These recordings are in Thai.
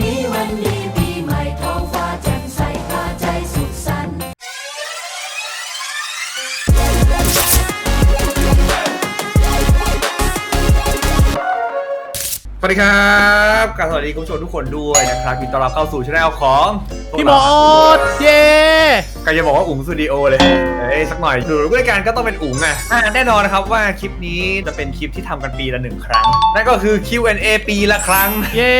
นี้วันดีปีใหม่ท้องฟ้าแจ่มใสพาใจสุขสันต์สวัสดีครับกราบสวัสดีคุณผู้ชมทุกคนด้วยนะครับยินดีต้อนรับเข้าสู่ช่องของพวกพี่หมเราอดเย้ ก็จะบอกว่าอุ๋งสตูดิโอเลยเอ้ยสักหน่อยดูด้วยกันก็ต้องเป็นอุ๋งอะอะแน่นอนนะครับว่าคลิปนี้จะเป็นคลิปที่ทำกันปีละหนึ่งครั้ง นั่นก็คือ Q&A ปีละครั้ง เย้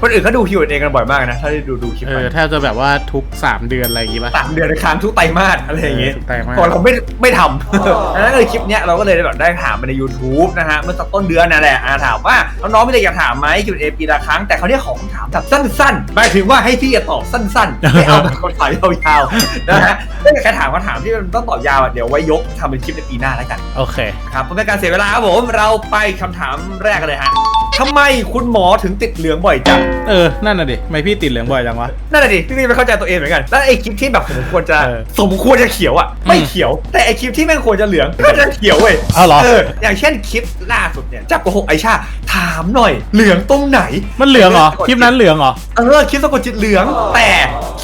คนอื่นเขาดู Q&A กันบ่อยมากนะ ถ้าได้ดูดูคลิปเอไปอแทบจะแบบว่าทุก 3 เดือนอะไรอย่างงี้ป่ะ สามเดือนในครั้งทุกไตรมาสอะไรอย่างเงี้ย เออทุกไตรมาสพอเราไม่ไม่ทำดังนั้นเลยคลิปเนี้ยเราก็เลยแบบได้ถามมาใน YouTube นะฮะเมื่อสักต้นเดือนนั่นแหละอ่าถามว่าน้องๆมีอะไรอยากถามไหม Q&A ปีละครั้งแต่เขาวเนี่ยขอคำถามแบบสั้นๆหมายถึงว่าให้พี่ตอบสั้นๆไม่เอาแบบคำถามยาวๆนะฮะถ้าเกิดใครถามคำถามที่มันต้องตอบยาวอะเดี๋ยวไว้ยกทำเป็นคลิปในปีหน้าแล้วกันโอเคครับเพื่อไม่ให้การเสียเวลาครับผมเราไปคำถามแรกกันเลยฮะทำไมคุณหมอถึงติดเหลืองบ่อยจัง เออ นั่นน่ะดิทำไม่พี่ติดเหลืองบ่อยจังวะ นั่นแหละดิพี่ไม่เข้าใจตัวเองเหมือนกัน แล้วไอ้คลิปที่แบบสมควรจะ เออสมควรจะเขียวอะ ไม่เขียว แต่ไอ้คลิปที่แม่งควรจะเหลืองก็จะเขียวเว้ยอ้าวเหรอ เออ อย่างเช่นคลิปล่าสุดเนี่ย จับโกหกไอชา ถามหน่อย เหลืองตรงไหนมันเหลืองเหรอ คลิปนั้นเหลืองเหรอ เออ คลิปสะกดจิตเหลือง แต่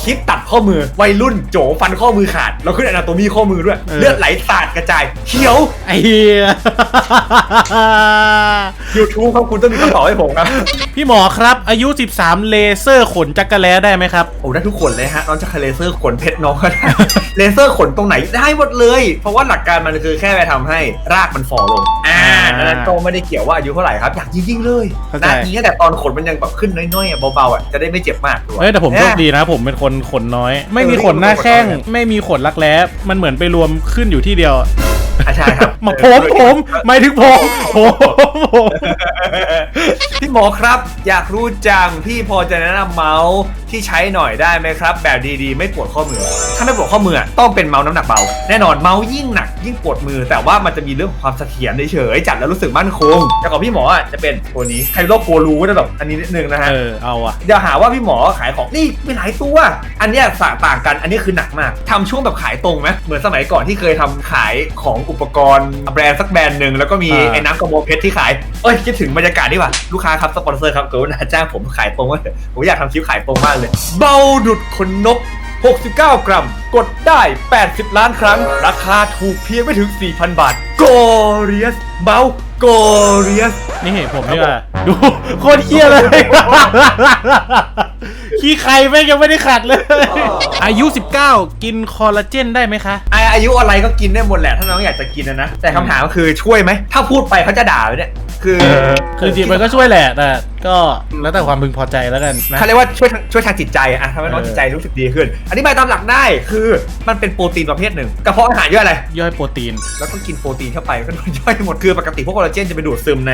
คลิปตัดข้อมือ วัยรุ่นโจฟันข้อมือขาดแล้วขึ้นอนาโตมีข้อมือด้วยเออเลือดไหลสาดกระจายเขียว ไอ้เหี้ย YouTube ครับคุณต้องมีคำตอบให้ผมครับ พี่หมอครับ อายุ 13 เลเซอร์ขนจักรแล้ได้ไหมครับ โอ้ได้ทุกคนเลยฮะน้องจะเลเซอร์ขนเพชรน้องก็ได้ เลเซอร์ขนตรงไหนได้หมดเลย เพราะว่าหลักการมันคือแค่ไปทำให้รากมันฝ่อลง อ่าอ่าดังนั้นก็ไม่ได้เกี่ยวว่าอายุเท่าไหร่ครับ อยากยิงๆเลยเข้าใจ นะยิงตั้งแต่ตอนขนมันยังแบบขึ้นน้อยๆอะเบาๆอะจะได้ไม่เจ็บมากตัวเฮ้ยแต่ผมโชคดีนะ ผมเป็นคนขนน้อย ไม่มีขนหน้าแข้ง ไม่มีขนรักแร้ มันเหมือนไปรวมขึ้นอยู่ที่เดียว อะใช่ครับมาผมผมหมายถึงผมผมผมพี่หมอครับ อยากรู้จังพี่พอจะแนะนำเมาส์ที่ใช้หน่อยได้ไหมครับ แบบดีๆ ไม่ปวดข้อมือ ถ้าไม่ปวดข้อมืออะต้องเป็นเมาส์น้ำหนักเบาแน่นอนเมาส์ยิ่งหนัก ยิ่งปวดมือ แต่ว่ามันจะมีเรื่องของความเสถียรเฉยๆจัดแล้วรู้สึกมั่นคงแต่ของพี่หมออะจะเป็นตัวนี้ใครโลกโกรูก็จะแบบอันนี้นิดนึงนะฮะ เออเอาอะอย่าหาว่าพี่หมอขายของนี่มีหลายตัว อันเนี้ยสาต่างกันอันนี้คือหนักมากทำช่วงแบบขายตรงไหมเหมือนสมัยก่อนที่เคยทำขายของอุปกรณ์แบรนด์สักแบรนด์หนึ่งแล้วก็มีไอ้น้ำกระโมเพชรที่ขายเอ้ยคิดถึงบรรยากาศดีกว่าลูกค้าครับสปอนเซอร์ครับกรุณาจ้างผมขายตรงว่าผมอยากทำคลิปขายตรงมากเลย เบาดุดขนนก 69 กรัม กดได้ 80 ล้านครั้ง ราคาถูกเพียงไม่ถึง 4,000 บาท g o r i o u s เบา g o r i o u s นี่ผมนี่ว่าดูโคตรเฮี้ยเลย ขี้ใครแม่งยังไม่ได้ขัดเลย อายุ 19 กินคอลลาเจนได้ไหมคะอาอายุอะไรก็กินได้หมดแหละถ้าน้องอยากจะกินนะนะ แต่คำถามก็คือช่วยไหม ถ้าพูดไปเขาจะด่าไหมเนี่ย คือคือจริงๆมันก็ช่วยแหละแต่ก็แล้วแต่ความพึงพอใจแล้วกันนะ เขาเรียกว่าช่วยทางช่วยทางจิตใจอะทำให้น้องเออจิตใจรู้สึกดีขึ้นอธิบายตามหลักได้คือมันเป็นโปรตีนประเภทหนึ่งกระเพาะอาหารย่อยอะไร ย่อยโปรตีน แล้วก็กินโปรตีนเข้าไปก็โดนย่อยหมดคือปกติพวกคอลลาเจนจะไปดูดซึมใน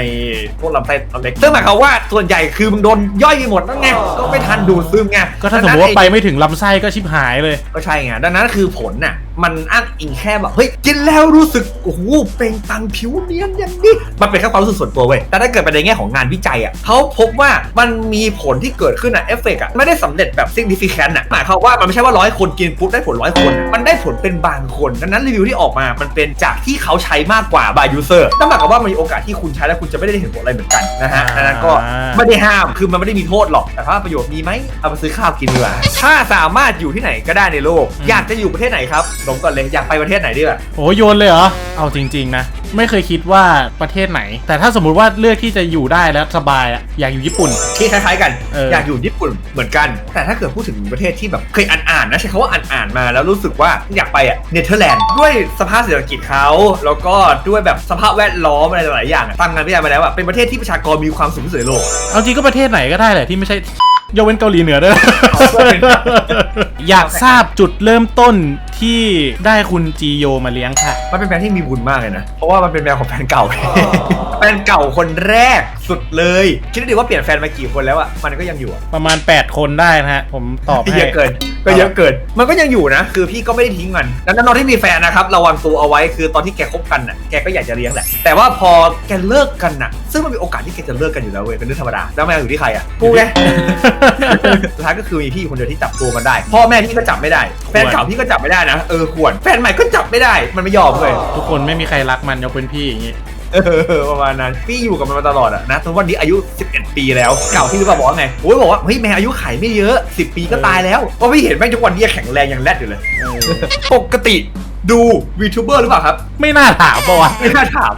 พวกลำไส้ลำเล็กซึ่งหมายความว่าส่วนใหญ่คือมึงโดนย่อยไปหมดแล้วไงก็ไม่ทันดูดซึมไงก็ถ้าสมมติว่าไปไม่ถึงลำไส้ก็ชิบหายเลย ก็ใช่ไงดังนั้นคือผลน่ะ มันอ้างอิงแค่แบบเฮ้ยกินแล้วรู้สึกโอ้โหเปล่งปลังผิวเนียนอย่างนี้มันเป็นแค่ความรู้สึกส่วนตัวเว้ยแต่ถ้าเกิดไปในแง่ของงานวิจัยอะเขาพบว่ามันมีผลที่เกิดขึ้นอะเอฟเฟกอะไม่ได้สำเร็จแบบ significant อะหมายความว่ามันไม่ใช่ว่าร้อยคนกินปุ๊บได้ผลร้อยคนอะมันได้ผลเป็นบางคนดังนั้นรีวิวที่ออกมามันเป็นจากที่เขาใช้มากกว่า by user นั่นหมายความว่ามันมีโอกาสที่คุณใช้แล้วคุณจะไม่ได้เห็นผลอะไรเหมือนกันนะฮะดังนั้นก็ไม่ได้ห้ามคือมันไม่ได้มีโทษหรอกแต่ถ้าประโยชน์มีไหมเอาไปซื้อข้าวกินดีกว่าถ้าสามารถอยู่ที่ไหนก็ได้ในโลกอืมอยากจะอยู่ประเทศไหนครับลงก่อนเลยอยากไปประเทศไหนดีกว่าโอ้โยนเลยเหรอ เอาจริง ๆ นะ ไม่เคยคิดว่าประเทศไหน แต่ถ้าสมมุติว่าเลือกที่จะอยู่ได้แล้วสบายอะอยากอยู่ญี่ปุ่น ที่คล้ายๆกันเออออ ยากอยู่ญี่ปุ่นเหมือนกัน แต่ถ้าเกิดพูดถึงประเทศที่แบบเคยอ่านๆนะใช้คำว่าอ่านๆมาแล้วรู้สึกว่าอยากไปอะเนเธอร์แลนด์ด้วยสภาพเศรษฐกิจเขาแล้วก็ด้วยแบบสภาพแวดล้อมอะไรหลายๆอย่างอะตามงานวิจัยมาแล้วอะเป็นประเทศที่ประชากรมีความสูงที่สุดในโลก เอาจริงก็ประเทศไหนก็ได้แหละที่ไม่ใช่ ยกเว้นเกาหลีเหนือด้วย อยากทราบจุดเริ่มต้นที่ได้คุณจีโยมาเลี้ยงค่ะ มันเป็นแมวที่มีบุญมากเลยนะ เพราะว่ามันเป็นแมวของแฟนเก่า แฟนเก่าคนแรกสุดเลย คิดดูดิว่าเปลี่ยนแฟนมากี่คนแล้วอะมันก็ยังอยู่อะประมาณ 8 คนได้นะฮะ ผมตอบให้ เยอะเกิน ก็เยอะเกินมันก็ยังอยู่นะ คือพี่ก็ไม่ได้ทิ้งมันดังนั้นน้องที่มีแฟนนะครับระวังตัวเอาไว้คือตอนที่แกคบกันน่ะแกก็อยากจะเลี้ยงแหละแต่ว่าพอแกเลิกกันน่ะ ซึ่งมันมีโอกาสที่แกจะเลิกกันอยู่แล้วเว้ยเป็นเรื่องธรรมดาแล้วแมวอยู่ที่ใครอะกูไงสุดท้ายก็คือมีพี่คนเดียวที่จับตัวมันได้ พ่อแม่พี่ก็จับไม่ได้แฟนเก่าพี่ก็จับไม่ได้นะเออขวนแฟนใหม่ก็จับไม่ได้มันไม่ยอมเลยทุกคนไม่มีใครรักมันยกเป็นพี่อย่างงี้ เออประมาณนั้นพี่อยู่กับมันมาตลอดอะนะจนวันนี้อายุ 11 ปีแล้วเก่าพี่รู้ป่ะบอกว่าไงโอ้ยบอกว่าเฮ้ยแม่อายุไขไม่เยอะ 10 ปีก็ตายแล้วเพราะพี่เห็นแม่งทุกวันนี้ยังแข็งแรงยังแรดอยู่เลยปกติดูวีทูเบอร์หรือเปล่าครับ ไม่น่าถามปะวะไม่น่าถาม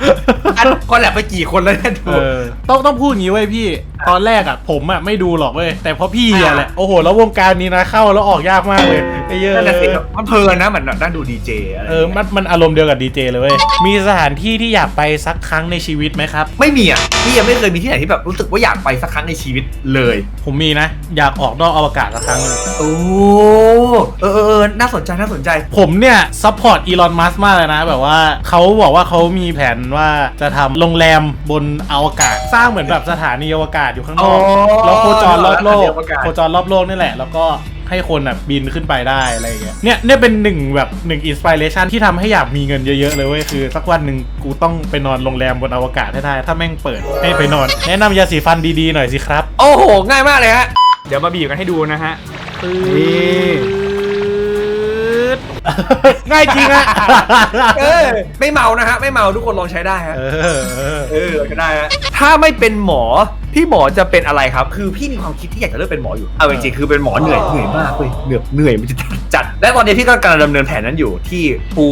อันคอนแลบไปกี่คนแล้วเนี่ยดูเออต้องต้องพูดอย่างนี้เว้ยพี่ตอนแรกอะ ผมอะไม่ดูหรอกเว้ยแต่เพราะพี่อะแหละโอ้โหแล้ววงการนี้นะเข้าแล้วออกยากมากเลยไอ้เหี้ยนั่นแหละสิครับมันเพลินนะเหมือนนั่งดูดีเจอะไรเออมันมันอารมณ์เดียวกับดีเจเลยเว้ยมีสถานที่ที่อยากไปสักครั้งในชีวิตไหมครับ ไม่มีอะพี่ยังไม่เคยมีที่ไหนที่แบบรู้สึกว่าอยากไปสักครั้งในชีวิตเลย ผมมีนะ อยากออกนอกอวกาศสักครั้งหนึ่งโอ้เออเออเออน่าสนใจน่าสนใจ ผมเนี่ยซัพพอร์ตอีลอนมัสมากเลยนะแบบว่าเขาบอกว่าเขามีแผนว่าจะทำโรงแรมบนอวกาศ สร้างเหมือนแบบสถานีอวกาศอยู่ข้างนอกอ๋อแล้วโคจรรอบโลกสถานีอวกาศโคจรรอบโลกนี่แหละ แล้วก็ให้คนแบบบินขึ้นไปได้อะไรอย่างเงี้ย เนี่ยเนี่ยเป็นหนึ่งแบบหนึ่งอินสปิเรชันที่ทำให้อยากมีเงินเยอะๆเลยเว้ยคือ สักวันหนึ่งกูต้องไปนอนโรงแรมบนอวกาศให้ได้ ถ้าแม่งเปิดให้ไปนอน แนะนำยาสีฟันดีๆหน่อยสิครับ โอ้โห ง่ายมากเลยฮะ เดี๋ยวมาบีบกันให้ดูนะฮะนี่ง่ายจริงอะเออไม่เมานะฮะ ไม่เมาทุกคนลองใช้ได้ฮะ เออ เออเออใช้ได้ฮะ ถ้าไม่เป็นหมอ พี่หมอจะเป็นอะไรครับ คือพี่มีความคิดที่อยากจะเลิกเป็นหมออยู่ เอาจริงๆคือเป็นหมอเหนื่อยเหนื่อยมากเว้ยเหนื่อยเหนื่อยมันจะจัด และตอนนี้พี่ก็กำลังดำเนินแผนนั้นอยู่ที่ปู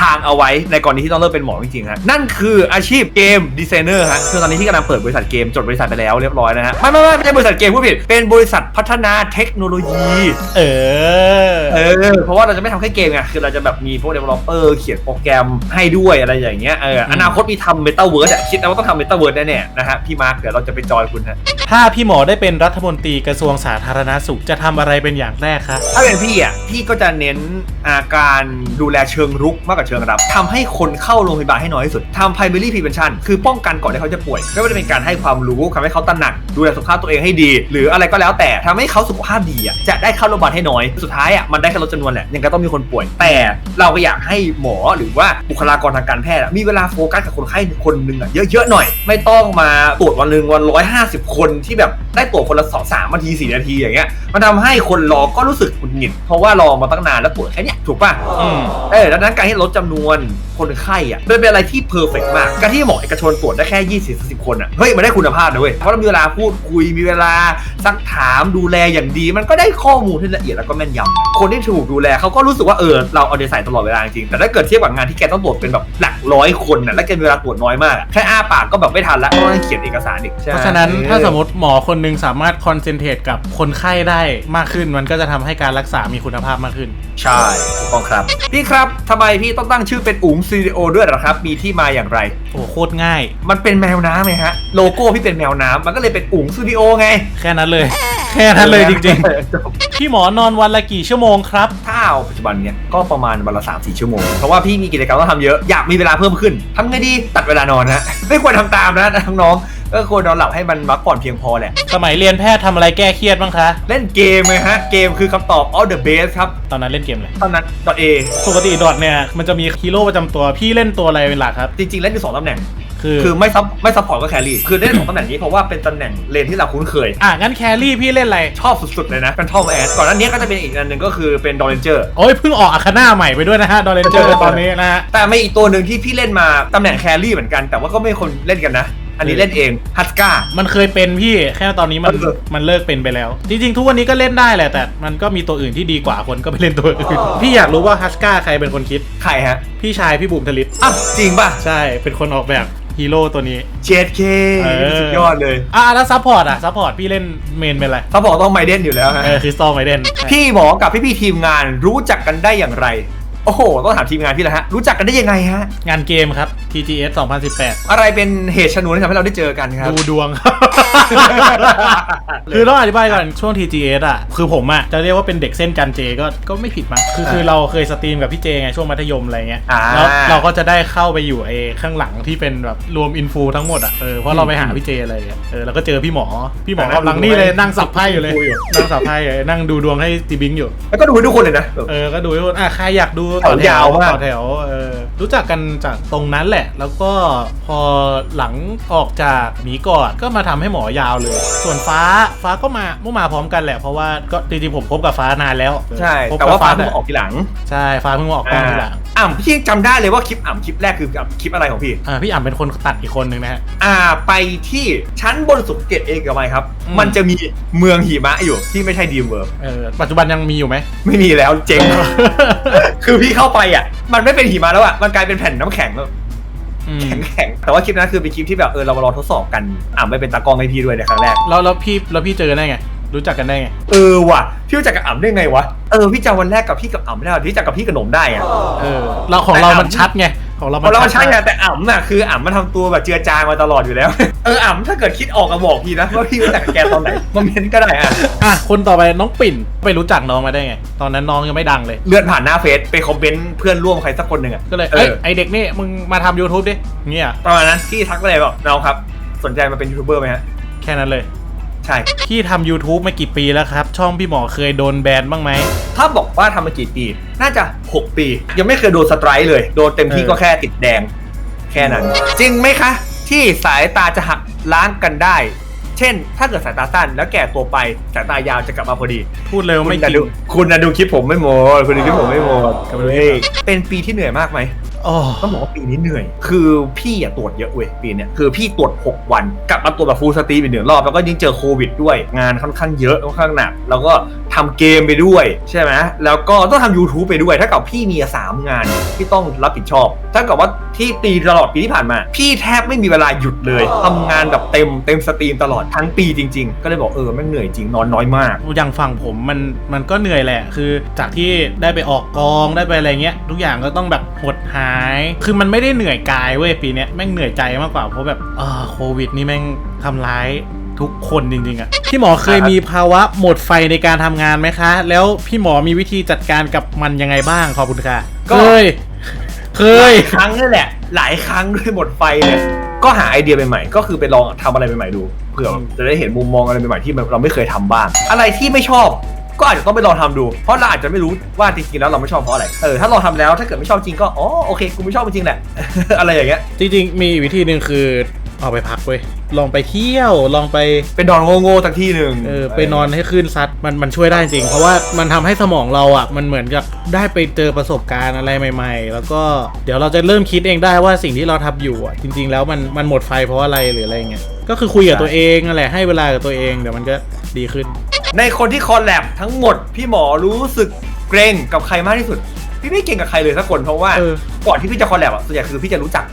ทางเอาไว้ในกรณีที่ต้องเลิกเป็นหมอจริงๆฮะนั่นคืออาชีพเกมดีไซเนอร์ฮะคือตอนนี้พี่กำลังเปิดบริษัทเกมจดบริษัทไปแล้วเรียบร้อยนะฮะไม่ไม่ไม่ไม่ใช่บริษัทเกมผู้ผิดเป็นบริษัทพัฒนาเทคโนโลยี เออ เออเพราะว่าเราจะไม่ทำแค่เกมไงคือเราจะแบบมีพวก developer เขียนโปรแกรมให้ด้วยอะไรอย่างเงี้ยเอออนาคตมีทำ Metaverse อะคิดนะว่าต้องทำ Metaverse แน่ๆนะฮะพี่มาร์คเดี๋ยวเราจะไปจอยคุณฮะ ถ้าพี่หมอได้เป็นรัฐมนตรีกระทรวงสาธารณาสุขจะทำอะไรเป็นอย่างแรกคะ ถ้าเป็นพี่อะพี่ก็จะเน้นอาการดูแลเชิงรุกมากกว่าเชิงรับทำให้คนเข้าโรงพยาบาลให้น้อยที่สุดทำ primary prevention คือป้องกันก่อนที่เขาจะป่วย ไม่ว่าจะเป็นการให้ความรู้ทำให้เขาตระหนัก ดูแลสุขภาพตัวเองให้ดี หรืออะไรก็แล้วแต่ทำให้เขาสุขภาพดีอะจะได้เข้าโรงพยาบาลให้น้อย สุดท้ายอะมันได้แค่ลดจำนวนแหละ ยังก็ต้องมีคนป่วย แต่เราก็อยากให้หมอหรือว่าบุคลากรทางการแพทย์อะมีเวลาโฟกัสกับคนไข้คนหนึ่งอะเยอะๆหน่อย ไม่ต้องมาตรวจวันหนึ่งวันร้อยห้าสิบคนที่แบบได้ตรวจคนละสองสามนาทีสี่นาทีอย่างเงี้ย มันทำให้คนรอก็รู้สึกหงุดหงิดเพราะว่ารอมาตั้งนานแล้วตรวจแค่เนี้ยถูกป่ะอืมเออดังนั้นการที่ลดจำนวนคนไข้อะเป็นอะไรที่เพอร์เฟกมาก การที่หมอเอกชนตรวจได้แค่20 30คนอะเฮ้ยมันได้คุณภาพนะเว้ยเพราะเรามีเวลาพูดคุยมีเวลาซักถามดูแลอย่างดี มันก็ได้ข้อมูลที่ละเอียดแล้วก็แม่นยำคนที่ถูกดูแลเขาก็รู้สึกว่าเออเราเอาใจใส่ตลอดเวลาจริงๆแต่ถ้าเกิดเทียบกับงานที่แกต้องตรวจเป็นแบบหลักร้อยคนอะแล้วแกมีเวลาตรวจน้อยมากอะแค่อ้าปากก็แบบไม่ทันละต้องนั่งเขียนเอกสารอีกใช่เพราะฉะนั้นถ้าสมมติหมอคนหนึงสามารถคอนเซนเทรตกับคนไข้ได้มากขึ้น มันก็จะทำให้การรักษามีคุณภาพมากขึ้น ใช่ถูกต้องครับ พี่ครับทำไมพี่ต้องตั้งชื่อเป็นอุ๋งซีดีโอด้วยเหรอครับ มีที่มาอย่างไร โอ้โหโคตรง่าย มันเป็นแมวน้ำไงฮะโลโก้พี่เป็นแมวน้ำมันก็เลยเป็นอุ๋งสตูดิโอไงแค่นั้นเลย แค่นั้นเลยจริงๆๆพี่หมอนอนวันละกี่ชั่วโมงครับ ถ้าเอาปัจจุบันเนี้ยก็ประมาณวันละสามสี่ชั่วโมง เพราะว่าพี่มีกิจกรรมต้องทำเยอะ อยากมีเวลาเพิ่มขึ้นทำไงดีตัดเวลานอนฮะ ไม่ควรทำตามนะน้องๆ ก็ควรนอนหลับให้มันพักผ่อนเพียงพอแหละ สมัยเรียนแพทย์ทำอะไรแก้เครียดบ้างคะ เล่นเกมไงฮะ เกมคือคำตอบ all the best ครับตอนนั้นเล่นเกมเลยตอนนั้น .a ปกติดอทเนี่ยมันจะมีฮีโร่ประจำตัวพี่เล่นตัวอะไรเป็นหลักครับ จริงๆ เล่นอยู่สองตำแหน่ง คือคือไม่ซับไม่ซับพอร์ตก็แครี่คือเล่นสองตำแหน่งนี้เพราะว่าเป็นตำแหน่งเลนที่เราคุ้นเคย อะงั้นแครี่พี่เล่นอะไรชอบสุดๆเลยนะเป็นทอมแอดก่อนหน้านี้ก็จะเป็นอีกอันหนึ่งก็คือเป็นดอ r เ n นเจอร์ โอ้ยเพิ่งออกอาคาน่าใหม่ไปด้วยนะฮะดอเรนเจอร์ตอนนี้นะฮะแต่มีอีกตัวหนึ่งที่พี่เล่นมาตำแหน่งแครี่เหมือนกัน แต่ว่าก็ไม่มีคนเล่นกันนะ อันนี้เล่นเองฮัตก้ามันเคยเป็นพี่แค่ตอนนี้มันเออมันเลิกเป็นไปแล้ว จริงๆ ทุกวันนี้ก็เล่นได้แหละ แต่มันก็มีตัวอื่นที่ดีกว่าคนก็ไปเล่นตัวอื่น พี่อยากรู้ว่าฮัสก้าใครเป็นคนคิด ใครฮะ พี่ชายพี่บุ๋มทลิตอ้าวจริงป่ะ ใช่ เป็นคนออกแบบฮีโร่ตัวนี้เจดเคเออสุดยอดเลย อะแล้วซัพพอร์ตอะซัพพอร์ตพี่เล่นเมนเป็นอะไรเขาบอกต้องไมเดนอยู่แล้วฮะเออคริสตัลไมเดนพี่หมอกับพี่พี่ๆทีมงานรู้จักกันได้อย่างไร โอ้โห ต้องถามทีมงานพี่แล้วฮะ รู้จักกันได้ยังไงฮะ งานเกมครับ TGS 2018 อะไรเป็นเหตุชนวนที่ทำให้เราได้เจอกันครับ ดูดวง คือต้องอธิบายก่อนช่วง TGS อะ คือผมอะ จะเรียกว่าเป็นเด็กเส้นจันเจก็ก็ไม่ผิดมั้งคือคือเราเคยสตรีมกับพี่เจไงช่วงมัธยมอะไรเงี้ย อ่า แล้วเราก็จะได้เข้าไปอยู่ไอ้ข้างหลังที่เป็นแบบรวมอินฟูทั้งหมดอะ เออ เพราะเราไปหาพี่เจอะไรเงี้ยเออ แล้วก็เจอพี่หมอ พี่หมอกำลังนี่เลยนั่งสับไพ่อยู่เลย นั่งสับไพ่อยู่นั่งดูดวงให้ตีบิงอยู่ แล้วก็ดูให้ทุกคนเลยนะแบบเออ ก็ดูให้คนอะใครอยากดูแถวยาวมากต่อแถวเออรู้จักกันจากตรงนั้นแหละ แล้วก็พอหลังออกจากหมีกอดก็มาทำให้หมอยาวเลย ส่วนฟ้าฟ้าก็มาเมื่อมาพร้อมกันแหละเพราะว่าก็จริงๆผมคบกับฟ้านานแล้ว ใช่คบแต่กับว่าฟ้าแต่เพิ่งออกทีหลัง ใช่ฟ้าเพิ่งมาออกกล้องทีหลัง อ่ำพี่ยังจำได้เลยว่าคลิปอ่ำคลิปแรกคือกับคลิปอะไรของพี่ อ่าพี่อ่ำเป็นคนตัดอีกคนนึงนะฮะ อ่าไปที่ชั้นบนสุดเกตเองกับไหมครับ อืม มันจะมีเมืองหิมะอยู่ที่ไม่ใช่ดีมเวิร์เออปัจจุบันยังมีอยู่ไหม ไม่มีแล้วเจ๊ง คือพี่เข้าไปอะ มันไม่เป็นหิมะแล้วอะมันกลายเป็นแผ่นน้ำแข็งแบบอืมแข็งแข็งๆแต่ว่าคลิปนั้นคือเป็นคลิปที่แบบเออเรามาลองทดสอบกันอ่ำไปเป็นตากล้องให้พี่ด้วยในครั้งแรก แล้วแล้วพี่แล้วพี่เจอกันได้ไง รู้จักกันได้ไง เออว่ะพี่รู้จักกับอ่ำได้ไงวะเออพี่จำวันแรกกับพี่กับอ่ำไม่ได้พี่รู้จักกับพี่กับหนมได้อะเออ เราของเรามันชัดไง ของเรา เพราะเราใช่ไงมากแต่อ่ำน่ะคืออ่ำมันทำตัวแบบเจือจางมาตลอดอยู่แล้ว เอออ่ำถ้าเกิดคิดออกก็บอกพี่นะว่าพี่รู้จักกับแกตอนไหนมาเมนต์ก็ได้อะอะ คนต่อไปน้องปิ่น ไปรู้จักน้องมาได้ไง ตอนนั้นน้องยังไม่ดังเลย เลื่อนผ่านหน้าเฟซไปคอมเมนต์เพื่อนร่วมใครสักคนหนึ่งอะก็เลย เอเอ้ยอไอเด็กนี่มึงมาทำ YouTube ดิ เงี้ย ประมาณนั้นพี่ทักไปเลยบอกน้องครับ สนใจมาเป็นยูทูบเบอร์ไหมฮะแค่นั้นเลย ใช่ พี่ทำ YouTube มากี่ปีแล้วครับ ช่องพี่หมอเคยโดนแบนบ้างไหม ถ้าบอกว่าทำมากี่ปี น่าจะ 6 ปี ยังไม่เคยโดนสไตร์เลย โดนเต็มที่เออก็แค่ติดแดง แค่นั้น จริงไหมคะ ที่สายตาจะหักล้างกันได้ เช่น ถ้าเกิดสายตาสั้นแล้วแก่ตัวไปสายตายาวจะกลับมาพอดี พูดเร็วไม่คุณจนะริดูงคุณนะดูคลิปผมไม่หมดคุณดูคลิปผมไม่หมดกลับมาดูคลิปเฮ้ยเป็นปีที่เหนื่อยมากไหมอ๋อ ต้องบอกว่าปีนี้เหนื่อย คือพี่อะตรวจเยอะเว้ยปีเนี้ยคือพี่ตรวจ 6 วัน กลับมาตรวจแบบฟูลสตรีมอีกหนึ่งรอบ แล้วก็ยิ่งเจอโควิดด้วย งานค่อนข้างเยอะค่อนข้างหนัก แล้วก็ทำเกมไปด้วย ใช่ไหมแล้วก็ต้องทำ YouTube ไปด้วย ถ้ากับพี่มีสามงานที่ต้องรับผิดชอบ ถ้ากับว่าที่ปีตลอดปีที่ผ่านมา พี่แทบไม่มีเวลาหยุดเลยทำงานแบบเต็มเต็มสตรีมตลอดทั้งปีจริง ๆ ก็เลยบอกเออแม่งเหนื่อยจริงนอนน้อยมากอย่างฝั่งผมมันมันก็เหนื่อยแหละ คือจากที่ได้ไปออกกองได้ไปอะไรเงี้ยทุกอย่างก็ต้องแบบหดหายคือมันไม่ได้เหนื่อยกายเว้ยปีเนี้ยแม่งเหนื่อยใจมากกว่าเพราะแบบเออโควิดนี่แม่งทำร้ายทุกคนจริงๆอะพี่หมอเคยมีภาวะหมดไฟในการทำงานไหมคะ แล้วพี่หมอมีวิธีจัดการกับมันยังไงบ้างขอบคุณค่ะก็ เคยเคหยลายครั้งนั่นแหละ หลายครั้งด้วยหมดไฟเนี่ยก็หาไอเดียใหม่ๆก็คือไปลองทำอะไรใหม่ๆดูเผื่อจะได้เห็นมุมมองอะไรใหม่ๆที่เราไม่เคยทำบ้าง อะไรที่ไม่ชอบ ก็อาจจะต้องไปลองทำดู เพราะเราอาจจะไม่รู้ว่าจริงๆแล้วเราไม่ชอบเพราะอะไร เออถ้าลองทำแล้วถ้าเกิดไม่ชอบจริงก็อ๋อโอเคกูไม่ชอบจริงๆแหละ อะไรอย่างเงี้ย จริงๆ มีวิธีหนึ่งคือออกไปพักเว้ย ลองไปเที่ยว ลองไปเป็นนอนโง่ๆสักที่หนึ่งเออไปนอนให้คลื่นซัดมันมันช่วยได้จริง เพราะว่ามันทำให้สมองเราอะ มันเหมือนกับได้ไปเจอประสบการณ์อะไรใหม่ ๆ แล้วก็เดี๋ยวเราจะเริ่มคิดเองได้ว่าสิ่งที่เราทำอยู่อะจริง ๆ แล้วมันมันหมดไฟเพราะอะไรหรืออะไรเงี้ยก็คือคุยกับตัวเองนั่นแหละให้เวลากับตัวเองเดี๋ยวมันก็ ดีขึ้น ในคนที่คอลแลบทั้งหมด พี่หมอรู้สึกเกรงกับใครมากที่สุด พี่ไม่เก่งกับใครเลยสักคนเพราะว่า เออ ก่อนที่พี่จะคอลแลบอะส่วนใหญ่คือพี่จะรู้จัก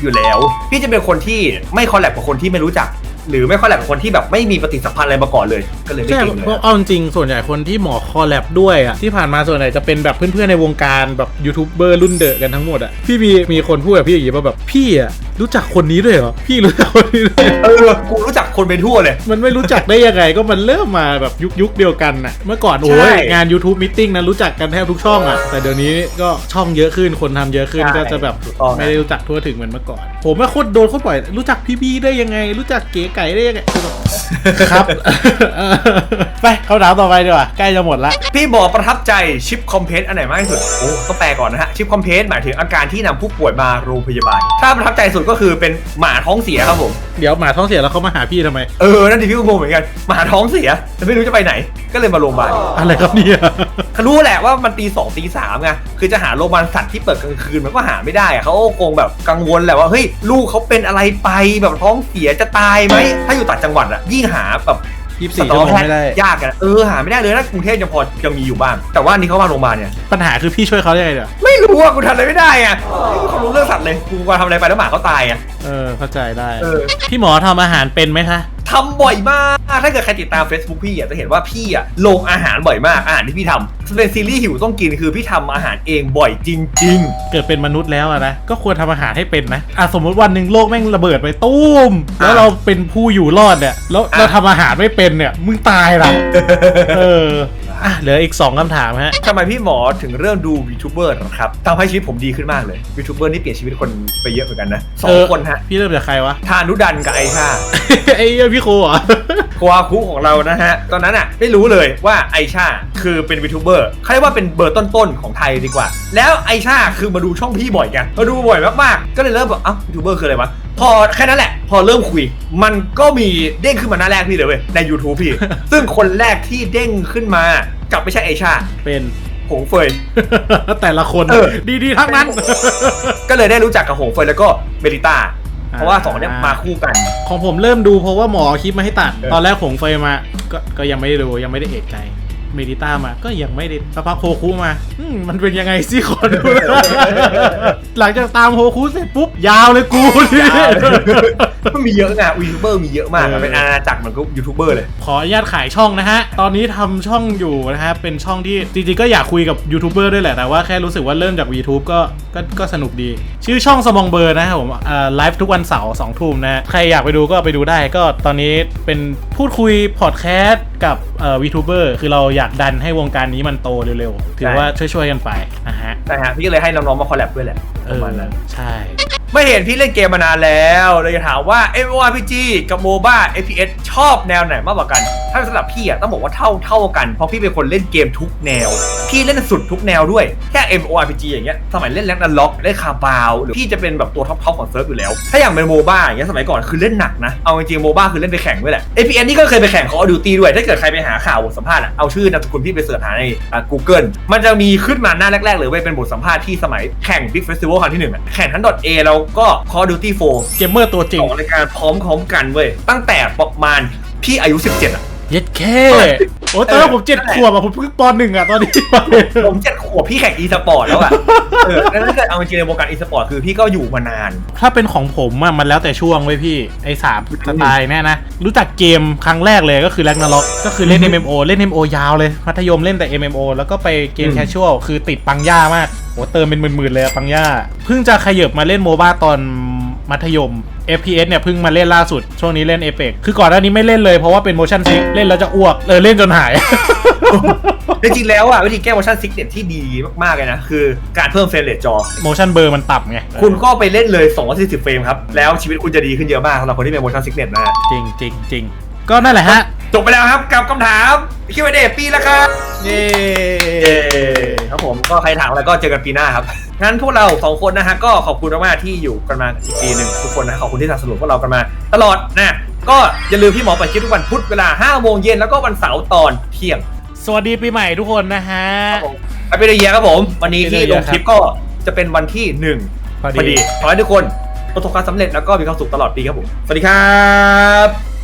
อยู่แล้ว พี่จะเป็นคนที่ไม่คอลแลบกับคนที่ไม่รู้จัก หรือไม่คอลแลบกับคนที่แบบไม่มีปฏิสัมพันธ์อะไรมาก่อนเลย ก็เลยไม่ใช่เก่งเลเพราะยเอาจริงๆส่วนใหญ่คนที่หมอคอลแลบด้วยอะที่ผ่านมาส่วนใหญ่จะเป็นแบบเพื่อนๆในวงการแบบยูทูบเบอร์รุ่นเดอะกันทั้งหมดอะพี่มีมีคนพูดกับพี่อย่างงี้ว่าแบบพี่อะรู้จักคนนี้ด้วยเหรอพี่รู้จักคนนี้ด้วยเหรอ เออกูรู้จักคนไปทั่วเลย มันไม่รู้จักได้ยังไงก็มันเริ่มมาแบบยุคยุคเดียวกันน่ะ เมื่อก่อนโอ้ใช่ยงาน YouTube Meeting นะรู้จักกันแทบทุกช่องอะ แต่เดี๋ยวนี้ก็ช่องเยอะขึ้นคนทำเยอะขึ้นใช่ก็จะแบบถูกต้องไม่ได้รู้จักทั่วถึงเหมือนเมื่อก่อน ผมว่าโคตรโดนโคตรบ่อยรู้จักพี่บีได้ยังไง รู้จักเก๋ไก่ได้ยังไงคือแบบครับเออไปเข้าถามต่อไปดีกว่าใกล้จะหมดละพี่หมอประทับใจชิปคอมเพสอันไหนมากที่สุดโอ้ต้องแปลก่อนนะฮะชิปคอมเพสหมายถึงอาการที่นำผู้ป่วยมาโรงพยาบาล ถ้าประทับใจสุดก็คือเป็นหมาท้องเสียครับผมเดี๋ยวหมาท้องเสียแล้วเขามาหาพี่ทำไม เออนั่นดิพี่ก็งงเหมือนกันหมาท้องเสียแต่ไม่รู้จะไปไหน ก็เลยมาโรงพยาบาลอะไรครับเนี่ย เขารู้แหละว่ามันตีสองตีสามไงคือจะหาโรงพยาบาลสัตว์ที่เปิดกลางคืนมันก็หาไม่ได้อะเขาก็คงแบบกังวลแหละว่าเฮ้ยลูกเขาเป็นอะไรไปแบบท้องเสียจะตายไหมถ้าอยู่ต่างจังหวัดอะยิ่งหาแบบยี่สิบสัสี่ตชั่ววโมแพงทย์ไม่ได้ยากกันเออหาไม่ได้เลยถ้ากรุงเทพยังพอยังมีอยู่บ้าง แต่ว่าอันนี้เขามาโรงพยาบาลเนี่ยปัญหาคือพี่ช่วยเขาได้ไงเดี๋ยวไม่รู้อะกูทำอะไรไม่ได้อะไม่มีความรู้เรื่องสัตว์เลยกูว่าทำอะไรไปแล้วหมาเขาตายอะเออเข้าใจได้เออพี่หมอทำอาหารเป็นไหมคะ ทำบ่อยมาก ถ้าเกิดใครติดตาม Facebook พี่อะจะเห็นว่าพี่อะลงอาหารบ่อยมากอาหารที่พี่ทำเป็นซีรีส์หิวต้องกินคือพี่ทำอาหารเองบ่อยจริง เกิดเป็นมนุษย์แล้วอะนะ ก็ควรทำอาหารให้เป็นนะอะสมมติวันหนึ่งโลกแม่งระเบิดไปตุ้ม แล้วเราเป็นผู้อยู่รอดเนี่ย แล้วเราทำอาหารไม่เป็นเนี่ย มึงตายละเออ อะเหลืออีก 2คำถามฮะ ทำไมพี่หมอถึงเริ่มดูวีทูเบอร์นะครับทำให้ชีวิตผมดีขึ้นมากเลยวีทูเบอร์นี่เปลี่ยนชีวิตคนไปเยอะเหมือนกันนะสอเองอ คนฮะพี่เริ่มจากใครวะ ทานุดันกับไอชา ไอ้เหี้ยพี่ครูเหรอควาคุของเรานะฮะ ตอนนั้นอะไม่รู้เลยว่าไอชาคือเป็นวีทูเบอร์เขาเรียกว่าเป็นเบอร์ต้นๆของไทยดีกว่า แล้วไอชาคือมาดูช่องพี่บ่อยกันมาดูบ่อยมากๆ ก็เลยเริ่มแบบเอ้าวีทูเบอร์คืออะไรวะ พอแค่นั้นแหละ พอเริ่มคุย มันก็มีเด้งขึ้นมาหน้าแรกพี่เลยเว้ยใน YouTube พี่ ซึ่งคนแรกที่เด้งขึ้นมาก ลับไม่ใช่ไอชาเป็นหงเฟย แต่ละคนเออ ดีๆทั้งนั้น ก็เลยได้รู้จักกับหงเฟยแล้วก็เบลิต้าเพราะว่าสองคนเนี้ยมาคู่กัน ของผมเริ่มดูเพราะว่าหมอคลิปมาให้ตัด ตอนแรกผมเฟยมา ก็ก็ยังไม่ได้ดูยังไม่ได้เอกใจ เมดิต้ามาก็ยังไม่ได้สักพักโฮคุมาอืมมันเป็นยังไงสิขอดู หลังจากตามโฮคุเสร็จปุ๊บ ยาวเลยกูนี่มันมีเยอะไงวีทูเบอร์มีเยอะมากอะเออเป็นอาณาจักรเหมือนกับยูทูบเบอร์เลย ขออนุญาตขายช่องนะฮะ ตอนนี้ทำช่องอยู่นะฮะ เป็นช่องที่จริงๆก็อยากคุยกับยูทูบเบอร์ด้วยแหละ แต่ว่าแค่รู้สึกว่าเริ่มจาก YouTube ก็ก็ก็สนุกดี ชื่อช่องสมองเบอร์นะครับผมอ่าไลฟ์ทุกวันเสาร์สองทุ่มนะฮะ ใครอยากไปดูก็ไปดูได้ ก็ตอนนี้เป็นพูดคุยพอดแคสต์กับเอ่อวีทูเบอร์คือเราอยากดันให้วงการนี้มันโตเร็วๆ ถือว่าช่วยๆกันไปนะฮะนะฮะพี่ก็เลยให้น้องๆมาคอลแลบด้วยแหละเอประอมาณนั้น ใช่ ไม่เห็นพี่เล่นเกมมานานแล้วเลยจะถามว่า MMORPG กับ MOBA FPS ชอบแนวไหนมากกว่ากัน ถ้าสำหรับพี่อะต้องบอกว่าเท่าเท่ากัน เพราะพี่เป็นคนเล่นเกมทุกแนว พี่เล่นสุดทุกแนวด้วย แค่ MMORPG อย่างเงี้ยสมัยเล่นแลกนันล็อกเล่นคาบาวหรือพี่จะเป็นแบบตัวท็อปๆของเซิร์ฟอยู่แล้ว ถ้าอย่างเป็น MOBA อย่างเงี้ยสมัยก่อนคือเล่นหนักนะ เอาจริงๆ MOBA คือเล่นไปแข่งด้วยแหละ FPS นี่ก็เคยไปแข่ง Call of Duty ด้วย ถ้าเกิดใครไปหาข่าวบทสัมภาษณ์อะเอาชื่อนามสกุลพี่ไปเสิร์ชหาในอ่า Google มันจะมีขึ้นมาหน้าแรกๆเลยเว้ยเป็นบทสัมภาษณ์ที่สมัยแข่ง Big Festival ครั้งที่หนึ่งแข่งทั้ง .A แล้วก็ Call of Duty 4เกมเมอร์ตัวจริสงองรายการพร้อมๆกันเว้ยตั้งแต่ประมาณพี่อายุ 17อะ เย็ดแค่โอ้ยตอนนั้นผมเจ็ดนั่นแหละขวบอะผมเพิ่งปหนึ่งอะตอนนี้ผมเจ็ดขวบพี่แข่ง e สปอร์ตแล้วอะเออแล้วถ้าเกิดเอาจริงๆในวงการ e สปอร์ตคือพี่ก็อยู่มานาน ถ้าเป็นของผมอะมันแล้วแต่ช่วงเว้ยพี่ ไอ้สามสไตล์เนี่ยนะ รู้จักเกมครั้งแรกเลยก็คือแ a กนาล็อกก็คือเล่น MMO เล่น MMO ยาวเลย มัธยมเล่นแต่ MMO แล้วก็ไปเกมอืมแคชชวลคือติดปังย่ามากโหเติมเป็นหมื่นๆเลยอะปังย่า เพิ่งจะขยับมาเล่นโมบ้าตอนมัธยม FPS เนี่ยเพิ่งมาเล่นล่าสุด ช่วงนี้เล่น Apex คือก่อนหน้านี้ไม่เล่นเลยเพราะว่าเป็น motion sick เล่นแล้วจะอ้วกเออเล่นจนหาย จริงๆแล้วอะวิธีแก้ motion sickness ที่ดีมากๆเลยนะ คือการเพิ่มเฟรมเรทจอ motion blur มันต่ำไงคุณก็ไปเล่นเลย240เฟรมครับ แล้วชีวิตคุณจะดีขึ้นเยอะมากสำหรับคนที่เป็น motion sickness นะฮะจริงจริงจริงก็นั่นแหละฮะ จบไปแล้วครับกับคำถาม Q&A ปีละครับเย้เย้ครับผมก็ใครถามอะไรก็เจอกันปีหน้าครับ งั้นพวกเราสองคนนะฮะก็ขอบคุณมากๆที่อยู่กันมาอีกปีหนึ่งทุกคนนะขอบคุณที่สนับสนุนพวกเรากันมา ตลอดนะก็อย่าลืมพี่หมอไปดคลิปทุกวันพุธเวลา5โมงเย็นแล้วก็วันเสาร์ตอนเที่ยงสวัสดีปีใหม่ทุกคนนะฮะไปเป็นเยียครับผม วันนี้ที่ Happy New ล Year งคลิปก็จะเป็นวันที่หนึ่งพอพอดีดีขอให้ทุกคนประสบความสำเร็จแล้วก็มีความสุขตลอดปีครับผม สวัสดีครับ